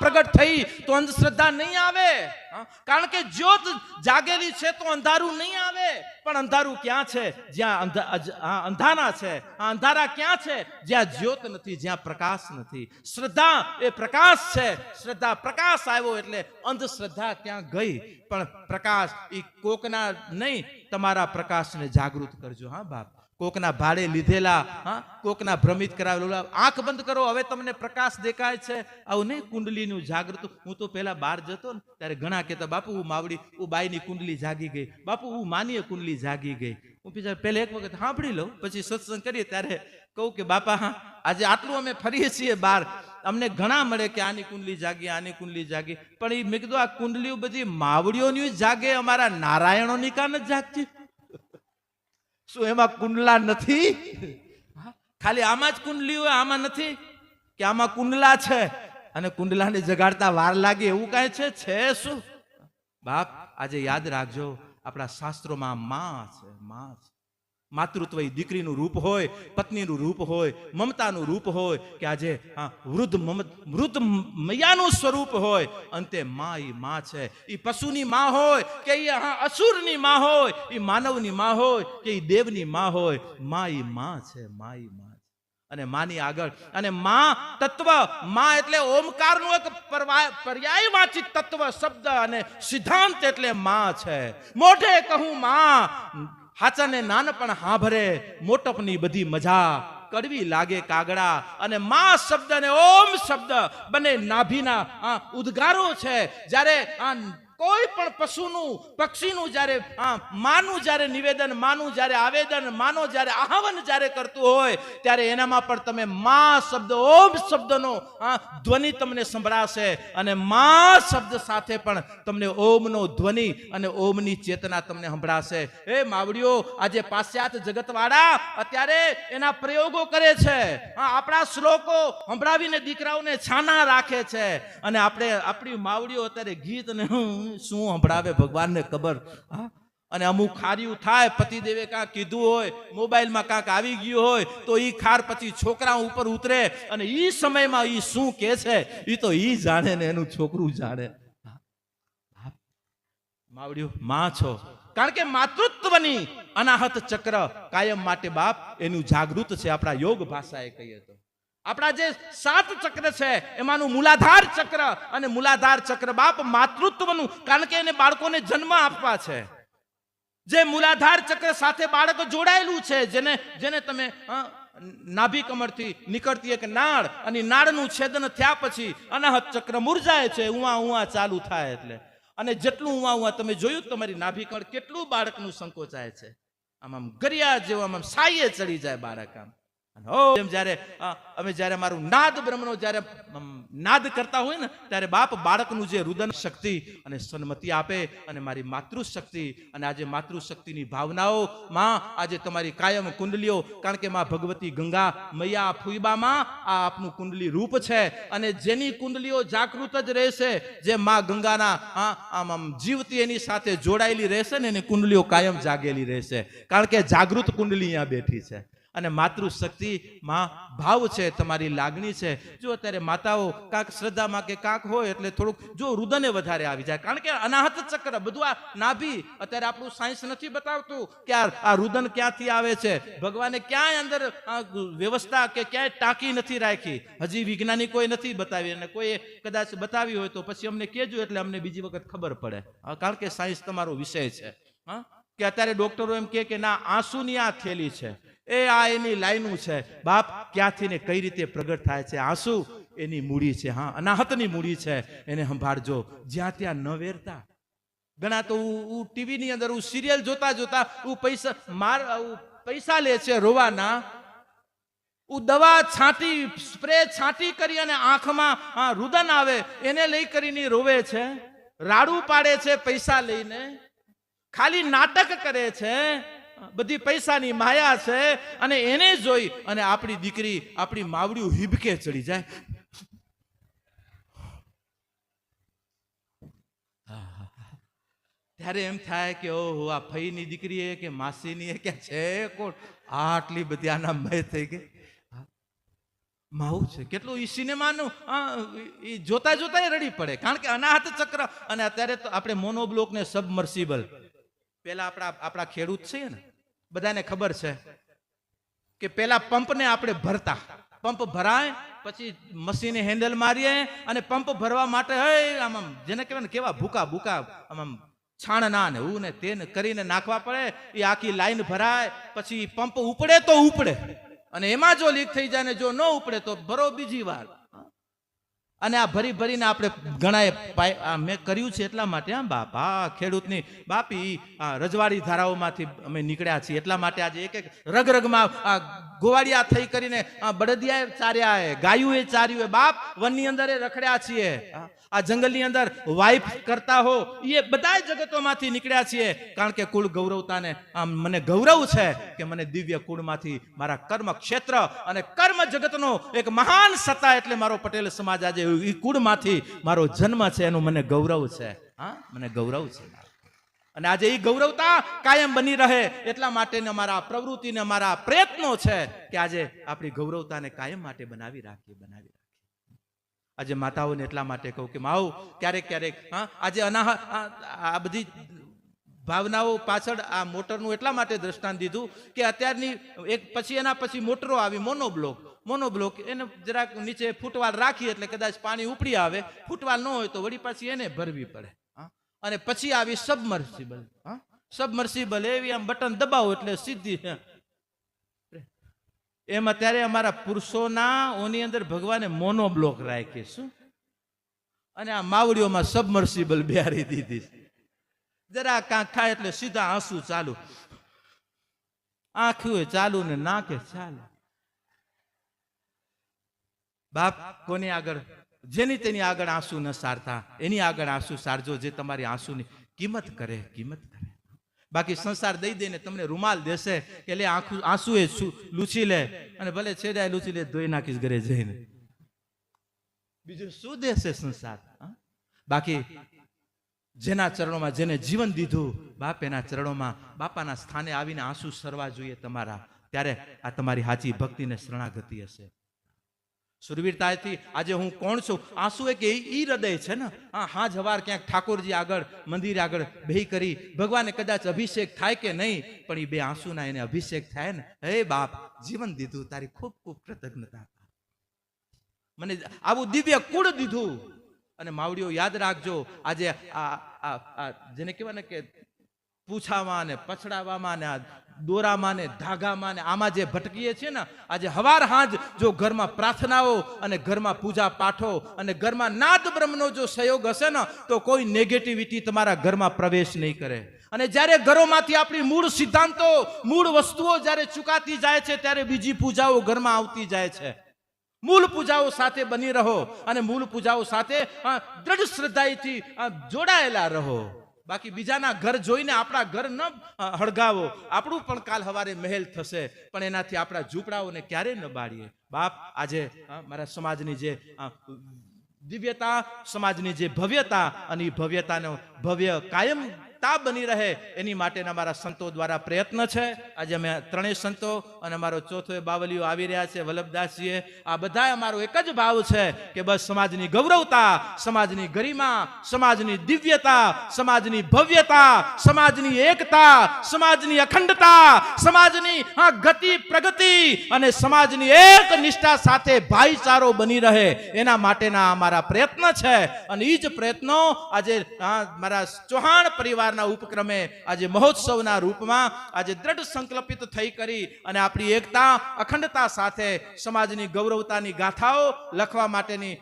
પ્રગટ થઈ, તો અંધશ્રદ્ધા નહીં આવે. કારણ કે જ્યોત જાગેલી છે, તો અંધારું નહીં આવે. પણ અંધારું ક્યાં છે? જ્યાં અંધારા છે. આ અંધારા ક્યાં છે? જ્યાં જ્યોત નથી, જ્યાં પ્રકાશ નથી. શ્રદ્ધા એ પ્રકાશ છે. શ્રદ્ધા પ્રકાશ આવ્યો એટલે અંધશ્રદ્ધા ત્યાં ગઈ? પણ પ્રકાશ એ કોકના નહીં, તમારા પ્રકાશને જાગૃત કરજો, હા, બાપ. કોકના ભાડે લીધેલા, હા, કોકના ભ્રમિત કરાવેલા. આંખ બંધ કરો, હવે તમને પ્રકાશ દેખાય છે. આવું નહીં, કુંડલીનું જાગૃત. હું તો પહેલા બહાર જતો ને, ત્યારે ઘણા કહેતા, બાપુ, હું માવડી, હું બાઈની કુંડલી જાગી ગઈ. બાપુ, હું માનીય કુંડલી જાગી ગઈ. હું બીજા પહેલા એક વખત સાંભળી લઉં, પછી સત્સંગ કરીએ, ત્યારે કહું કે, બાપા, હા, આજે આટલું અમે ફરીએ છીએ બહાર. અમને ઘણા મળે કે આની કુંડલી જાગી, આની કુંડલી જાગી. પણ એ મેં કીધું, આ કુંડલીઓ બધી માવડીઓની જાગે, અમારા નારાયણોની કાન જ જાગતી. શું એમાં કુંડલા નથી? ખાલી આમાં જ કુંડલી હોય, આમાં નથી? કે આમાં કુંડલા છે? અને કુંડલાને જગાડતા વાર લાગે એવું કાંઈ છે? છે શું? બાપ, આજે યાદ રાખજો, આપણા શાસ્ત્રોમાં માં છે માં છે. માતૃત્વ એ દીકરીનું રૂપ હોય, પત્નીનું રૂપ હોય, મમતાનું રૂપ હોય, કે આજે વૃદ્ધ વૃદ્ધ મૈયાનું સ્વરૂપ હોય, અંતે મા એ મા છે. એ પશુની મા હોય, કે એ અસુરની મા હોય એ માનવની મા હોય, કે એ દેવની મા હોય મા એ મા છે મા એ મા અને માની આગળ, અને મા તત્વ, મા એટલે ઓમકારનું એક પરવા- પર્યાયવાચી તત્વ, શબ્દ અને સિદ્ધાંત એટલે મા છે. મોઢે કહું માં હાચાને નાનપણ હાંભરે, મોટપની બધી મજા કડવી લાગે કાગડા. અને મા શબ્દ અને ઓમ શબ્દ, બંને નાભીના ઉદ્ગારો છે. જ્યારે આ કોઈ પણ પશુનું, પક્ષીનું જ્યારે માનું જ્યારે નિવેદન, માનું જ્યારે આવેદન, માનો જ્યારે આહવન જ્યારે કરતું હોય, ત્યારે એનામાં પણ તમે મા શબ્દ ઓમ શબ્દનો ધ્વનિ તમને સંભળાશે. અને મા શબ્દ સાથે પણ તમને ઓમનો ધ્વનિ અને ઓમની ચેતના તમને સંભળાશે. એ માવડીઓ, આજે પાશ્ચાત્ય જગતવાળા અત્યારે એના પ્રયોગો કરે છે. આપણા શ્લોકો સંભળાવીને દીકરાઓને છાના રાખે છે. અને આપણે, આપણી માવડીઓ અત્યારે ગીત ને શું સંભળાવે ભગવાનને ખબર? હા? અને અમુક ખાર્યું થાય, પતિદેવે કાંક કીધું હોય, મોબાઈલમાં કાંક આવી ગયું હોય, તો એ ખાર પછી છોકરા ઉપર ઉતરે અને એ સમયમાં એ શું કે છે? એ તો એ જાણે ને એનું છોકરું જાણે. માવડ્યું માં છો. કારણ કે માતૃત્વની અનાહત ચક્ર કાયમ માટે બાપ એનું જાગૃત છે, આપણા યોગ ભાષાએ કહીએ તો. આપણા જે સાત ચક્ર છે, એમાંનું મૂલાધાર ચક્ર અને મૂલાધાર ચક્ર બાપ માતૃત્વનું, કારણ કે એને બાળકોને જન્મ આપવા છે. જે મૂલાધાર ચક્ર સાથે બાળક જોડાયેલું છે, જેને જેને તમે નાભી કમરથી નીકળતી એક નાળ અને નાળનું છેદન થયા પછી અનાહત ચક્ર મુરઝાય છે ઉવા ઉવા ચાલુ થાય એટલે. અને જેટલું ઉવા ઉવા તમે જોયું તમારી નાભી કમર કેટલું બાળકનું સંકોચાય છે. આમ આમ ગરિયા જેવું, આમ આમ સાયે ચડી જાય બાળક આમ. જ્યારે અમે જ્યારે મારું નાદ બ્રહ્મનો જ્યારે નાદ કરતા હોય ને, ત્યારે બાપ બાળકનું જે રુદન શક્તિ અને સન્મતિ આપે અને મારી માતૃશક્તિ અને આજે માતૃશક્તિની ભાવનાઓ માં આજે તમારી કાયમ કુંડલીઓ, કારણ કે માં ભગવતી ગંગા મૈયા ફુઈબામાં આ આપનું કુંડલી રૂપ છે અને જેની કુંડલીઓ જાગૃત જ રહેશે, જે માં ગંગાના આમ આમ જીવતી એની સાથે જોડાયેલી રહેશે ને એની કુંડલીઓ કાયમ જાગેલી રહેશે. કારણ કે જાગૃત કુંડલી અહીંયા બેઠી છે. અને માતૃશક્તિ માં ભાવ છે, તમારી લાગણી છે. જો અત્યારે માતાઓ કાંક શ્રદ્ધામાં કે કાંક હોય એટલે થોડુંક જો રુદને વધારે આવી જાય. કારણ કે અનાહત ચક્ર, બધું આ નાભી, અત્યારે આપણું સાયન્સ નથી બતાવતું કે આ રુદન ક્યાંથી આવે છે. ભગવાને ક્યાંય અંદર વ્યવસ્થા કે ક્યાંય ટાંકી નથી રાખી. હજી વિજ્ઞાનિકોએ નથી બતાવી અને કોઈએ કદાચ બતાવી હોય તો પછી અમને કહેજો એટલે અમને બીજી વખત ખબર પડે. કારણ કે સાયન્સ તમારો વિષય છે. હા? કે અત્યારે ડોક્ટરો એમ કે ના આંસુની આ થેલી છે. એ આ એની લાઈનું છે. બાપ ક્યાંથી ને કઈ રીતે પ્રગટ થાય છે? આંસુ એની મૂડી છે, હા. અનાહતની મૂડી છે. એને સંભાળજો. જ્યાં ત્યાં ન વેરતા. ઘણા તો હું ટીવીની અંદર હું સિરિયલ જોતા જોતા હું પૈસા માર પૈસા લે છે રોવાના. હું દવા છાંટી, સ્પ્રે છાંટી કરી અને આંખમાં રુદન આવે, એને લઈ કરીને રોવે છે. રાડું પાડે છે પૈસા લઈને. ખાલી નાટક કરે છે. બધી પૈસાની માયા છે અને એને જોઈ અને આપણી દીકરી આપણી માવડીઓ હિબકે ચડી જાય. ત્યારે એમ થાય કે ઓહો, આ ફઈની દીકરી કે માસીની કે છે કોણ? આટલી બધી આના મય થઈ ગઈ. માવું છે, કેટલું એ સિનેમાનું એ જોતા જોતા રડી પડે. કારણ કે અનાહત ચક્ર, અને અત્યારે તો આપણે મોનોબ્લોક ને સબમર્સિબલ પેલા આપણા આપણા ખેડૂત છે ને બધાને ખબર છે કે પેલા પંપને આપણે ભરતા. પંપ ભરાય, પછી મશીને હેન્ડલ મારીએ અને પંપ ભરવા માટે, હે, આમ આમ, જેને કહેવાય ને કેવા ભૂકા ભૂકા, આમ આમ છાણના ને હું ને તેને કરીને નાખવા પડે એ આખી લાઈન ભરાય, પછી પંપ ઉપડે તો ઉપડે. અને એમાં જો લીક થઈ જાય ને જો ન ઉપડે તો ભરો બીજી વાર અને આ ભરી ભરીને આપણે પાય મેં કર્યું છે એટલા માટે આ બાપા ખેડૂતની બાપી, આ રજવાડી ધારાઓમાંથી અમે નીકળ્યા છીએ. એટલા માટે આજે એક એક રગરગમાં આ ગોવાળિયા થઈ કરીને આ બળદિયાએ ચાર્યા ગાયું એ ચાર્યું બાપ, વનની અંદર એ રખડ્યા છીએ. આ જંગલની અંદર વાઇફ કરતા હો એ બધા જગતોમાંથી નીકળ્યા છીએ. કારણ કે કુળ ગૌરવતાને આમ મને ગૌરવ છે કે મને દિવ્ય કુળમાંથી મારા કર્મ ક્ષેત્ર અને કર્મ જગતનો એક મહાન સત્તા એટલે મારો પટેલ સમાજ આજે એ કુળમાંથી મારો જન્મ છે એનું મને ગૌરવ છે. હા, મને ગૌરવ છે અને આજે એ ગૌરવતા કાયમ બની રહે એટલા માટેને અમારા પ્રવૃત્તિને અમારા પ્રયત્નો છે કે આજે આપણી ગૌરવતાને કાયમ માટે બનાવી રાખીએ બનાવી રાખીએ. આજે માતાઓને એટલા માટે કહું કે માઓ ક્યારેક ક્યારેક, હા, આજે અનાહ આ બધી ભાવનાઓ પાછળ આ મોટરનું એટલા માટે દ્રષ્ટાંત દીધું કે અત્યારની એક પછી એના પછી મોટરો આવી, મોનોબ્લોક. મોનોબ્લોક એને જરાક નીચે ફૂટવાલ રાખી એટલે કદાચ પાણી ઉપડી આવે ફૂટવાલ ન હોય તો વળી પાછી એને ભરવી પડે? અને પછી આવી સબમર્સિબલ સબમર્સિબલ એવી આમ બટન દબાવો એટલે સીધી એમાં ત્યારે અમારા પુરુષોના, ઓની અંદર ભગવાને મોનોબ્લોક રાખી, શું? અને આ માવડીઓમાં સબમર્સિબલ બિહારી દીધી જરા કાંક ખાય એટલે સીધા આંસુ ચાલુ. આંખ્યું ચાલુ ને નાકે ચાલુ. બાપ કોની આગળ? જેની તેની આગળ આંસુ ન સારતા, એની આગળ આંસુ સારજો જે તમારી આંસુની કિંમત કરે કિંમત કરે. બાકી સંસાર દઈ દઈને તમને રૂમાલ દેશે કે લે આંખું, આંસુ એ લૂછી લે અને ભલે છેડાય લૂછી લે ધોઈ નાખીશ ઘરે જઈને. બીજું શું દેશે સંસાર? બાકી જેના ચરણોમાં જેને જીવન દીધું, બાપ એના ચરણોમાં બાપાના સ્થાને આવીને આંસુ સરવા જોઈએ તમારા. ત્યારે આ તમારી સાચી ભક્તિને શરણાગતિ હશે. સુરવીરતાથી આજે હું કોણ છું? આંસુ એક એ હૃદય છે ને? આ હા જવાર ક્યાંક ઠાકોરજી આગળ, મંદિર આગળ ભેઈ કરી ભગવાને કદાચ અભિષેક થાય કે નહીં, પણ એ બે આંસુના એને અભિષેક થાય ને? હે બાપ, જીવન દીધું, તારી ખૂબ ખૂબ કૃતજ્ઞતા. મને આવું દિવ્ય કુળ દીધું. અને માવડીઓ યાદ રાખજો, આજે આ જેને કહેવાય ને કે પૂછામાં ને પછડાવામાં ને આ દોરામાં ને ધાગામાં ને આમાં જે ભટકીએ છીએ ને, આજે હવાર હાજ જો ઘરમાં પ્રાર્થનાઓ અને ઘરમાં પૂજા પાઠો અને ઘરમાં નાદ બ્રહ્મનો જો સહયોગ હશે ને, તો કોઈ નેગેટિવિટી તમારા ઘરમાં પ્રવેશ નહીં કરે. અને જ્યારે ઘરોમાંથી આપણી મૂળ સિદ્ધાંતો, મૂળ વસ્તુઓ જ્યારે ચુકાતી જાય છે, ત્યારે બીજી પૂજાઓ ઘરમાં આવતી જાય છે. મૂળ પૂજાઓ સાથે બની રહો અને મૂળ પૂજાઓ સાથે દ્રઢ શ્રદ્ધાથી જોડાયેલા રહો. બાકી બીજાના ઘર જોઈને આપણા ઘર ન હળગાવો. આપણું પણ કાલ હવારે મહેલ થશે, પણ એનાથી આપણા ઝૂંપડાઓને ક્યારેય ન બાળીએ? બાપ, આજે મારા સમાજની જે દિવ્યતા, સમાજની જે ભવ્યતા અને એ ભવ્યતાનો ભવ્ય કાયમતા બની રહે, એની માટેના મારા સંતો દ્વારા પ્રયત્ન છે. આજે અમે ત્રણેય સંતો અને અમારો ચોથો બાવલીઓ આવી રહ્યા છે, વલ્લભદાસજીએ. આ બધા અમારો એક જ ભાવ છે કે બસ સમાજની ગૌરવતા, સમાજની ગરિમા, સમાજની દિવ્યતા, સમાજની ભવ્યતા, સમાજની એકતા, સમાજની અખંડતા, સમાજની આ ગતિ, પ્રગતિ અને સમાજની એક નિષ્ઠા સાથે ભાઈચારો બની રહે. એના માટેના અમારા પ્રયત્ન છે. અને એ જ પ્રયત્નો આજે મારા ચૌહાણ પરિવારના ઉપક્રમે આજે મહોત્સવના રૂપમાં આજે દ્રઢ સંકલ્પિત થઈ કરી અને આપણી એકતા, અખંડતા સાથે સમાજની ગૌરવતાની ગાથાઓ લખવા માટેની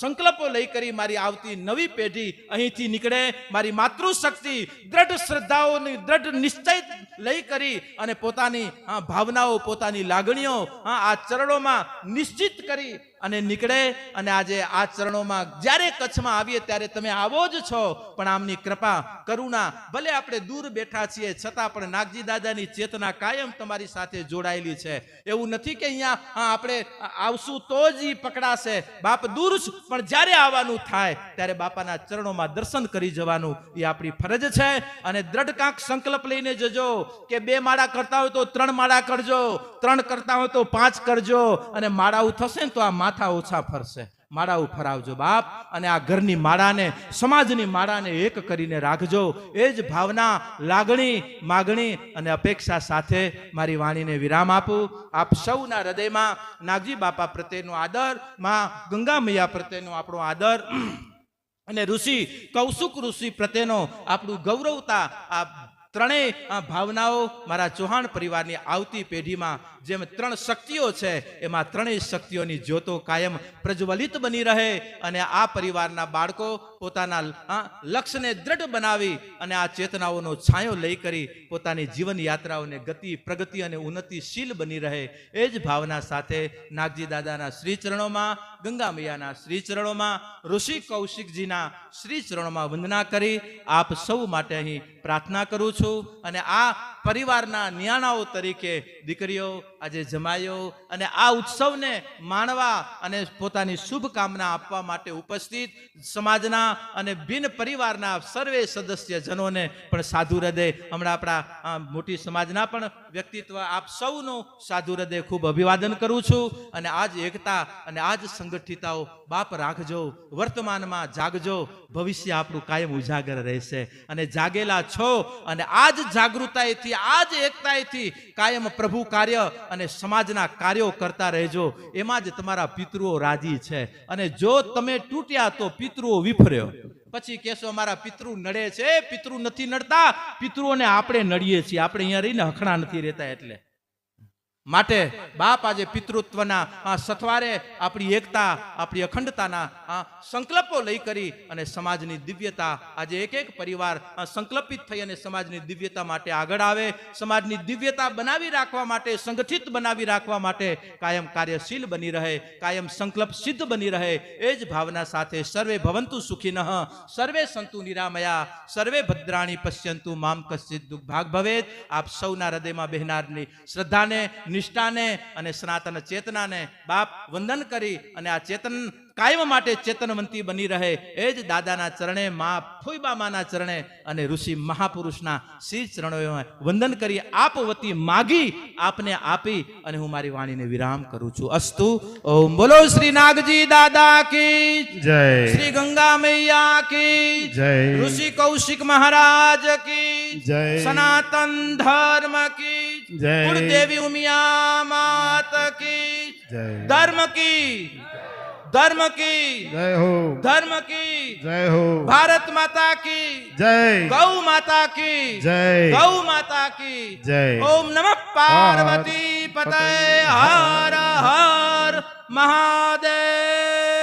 સંકલ્પો લઈ કરી મારી આવતી નવી પેઢી અહીંથી નીકળે. મારી માતૃશક્તિ દ્રઢ શ્રદ્ધાઓની દ્રઢ નિશ્ચય લઈ કરી અને પોતાની ભાવનાઓ, પોતાની લાગણીઓ આ ચરણોમાં નિશ્ચિત કરી અને નીકળે અને આજે આ ચરણોમાં જ્યારે કચ્છમાં આવીએ ત્યારે તમે આવો જ છો. પણ આમની કૃપા કરુણા ભલે આપણે દૂર બેઠા છીએ છતાં પણ નાગજી દાદાની ચેતના કાયમ તમારી સાથે જોડાયેલી છે. એવું નથી કે અહીંયા હા, આપણે આવશું તો જ એ પકડાશે. બાપ દૂર પણ જ્યારે આવવાનું થાય ત્યારે બાપાના ચરણોમાં દર્શન કરી જવાનું એ આપણી ફરજ છે. અને દ્રઢ કાંક સંકલ્પ લઈને જજો કે બે માળા કરતા હોય તો ત્રણ માળા કરજો ત્રણ કરતા હોય તો પાંચ કરજો અને માળાઓ થશે ને તો આ માથા ઓછા ફરશે. માળા ઉપર આવજો બાપ અને આ ઘરની માળાને, સમાજની માળાને એક કરીને રાખજો. એ જ ભાવના, લાગણી, માગણી અને અપેક્ષા સાથે મારી વાણીને વિરામ આપું. આપ સૌના હૃદયમાં નાગજી બાપા પ્રત્યેનો આદર, માં ગંગા મૈયા પ્રત્યેનો આપણો આદર અને ઋષિ કૌશુક ઋષિ પ્રત્યેનો આપણું ગૌરવતા આ ત્રણેય ભાવનાઓ મારા ચૌહાણ પરિવારની આવતી પેઢીમાં જેમ ત્રણ શક્તિઓ છે, એમાં ત્રણેય શક્તિઓની જ્યોતો કાયમ પ્રજ્વલિત બની રહે અને આ પરિવારના બાળકો પોતાના લક્ષ્યને દ્રઢ બનાવી અને આ ચેતનાઓનો છાંયો લઈ કરી પોતાની જીવન યાત્રાઓને ગતિ, પ્રગતિ અને ઉન્નતિશીલ બની રહે. એ જ ભાવના સાથે નાગજી દાદાના શ્રી ચરણોમાં ગંગા મૈયાના શ્રી ચરણોમાં ઋષિ કૌશિકજીના શ્રી ચરણોમાં વંદના કરી. આપ સૌ માટે અહીં પ્રાર્થના કરું છું અને આ પરિવારના નિયાણાઓ તરીકે દીકરીઓ આજે જમાયો અને આ ઉત્સવને માણવા અને પોતાની શુભકામના આપવા માટે ઉપસ્થિત સમાજના અને બિન પરિવારના સર્વે સદસ્યજનોને પણ સાધુ હૃદય, હમણાં આપણા મોટી સમાજના પણ વ્યક્તિત્વ, આપ સૌનું સાધુ હૃદય ખૂબ અભિવાદન કરું છું અને આજ એકતા અને આજ સંગઠિતાઓ, બાપ રાખજો, વર્તમાનમાં જાગજો, ભવિષ્ય આપણું કાયમ ઉજાગર રહેશે. અને જાગેલા છો અને આજ જાગૃતાએથી જ એકતાએથી કાયમ પ્રભુ કાર્ય અને સમાજના કાર્યો કરતા રહેજો. એમાં જ તમારા પિતૃઓ રાજી છે. અને જો તમે તૂટ્યા તો પિતૃઓ વિફર્યો. પછી કહેશો, અમારા પિતૃ નડે છે, પિતૃ નથી નડતા, પિતૃઓને આપણે નડીએ છીએ. આપણે અહીંયા રહીને હખણા નથી રહેતા એટલે. માટે બાપ આજે પિતૃત્વના આ સથવારે આપણી એકતા, આપણી અખંડતાના આ સંકલ્પો લઈ કરી અને સમાજની દિવ્યતા આજે એક એક પરિવાર સંકલ્પિત થઈ અને સમાજની દિવ્યતા માટે આગળ આવે, સમાજની દિવ્યતા બનાવી રાખવા માટે, સંગઠિત બનાવી રાખવા માટે કાયમ કાર્યશીલ બની રહે, કાયમ સંકલ્પ સિદ્ધ બની રહે. એ જ ભાવના સાથે સર્વે ભવંતુ સુખીનઃ, સર્વે સંતુ નિરામયા, સર્વે ભદ્રાણી પશ્યંતુ, મામ કશ્ચિત દુઃખ ભાગ ભવેત. આપ સૌના હૃદયમાં બહેનારની શ્રદ્ધાને નિષ્ઠાને અને સનાતન ચેતનાને બાપ વંદન કરી અને આ ચેતન કાયમ માટે ચેતનવંતી બની રહે. એ જ દાદાના ચરણે મા ફોઈબા માના ચરણે અને ઋષિ મહાપુરુષના શ્રી ચરણોએ વંદન કરી આપ વતી માગી આપને આપી અને હું મારી વાણીને વિરામ કરું છું. અસ્તુ ઓમ બોલો શ્રી નાગજી દાદા કી જય. શ્રી ગંગા મૈયા કી જય. ઋષિ કૌશિક મહારાજ કી જય. સનાતન ધર્મ કી જય. કુળદેવી ઉમિયા માત કી જય. ધર્મ કી ધર્મ કી જય હો. ધર્મ કી જય હો. ભારત માતા કી જય. ગૌ માતા કી જય. ગૌ માતા કી જય. ઓમ નમઃ પાર્વતી પતય હર હર મહાદેવ.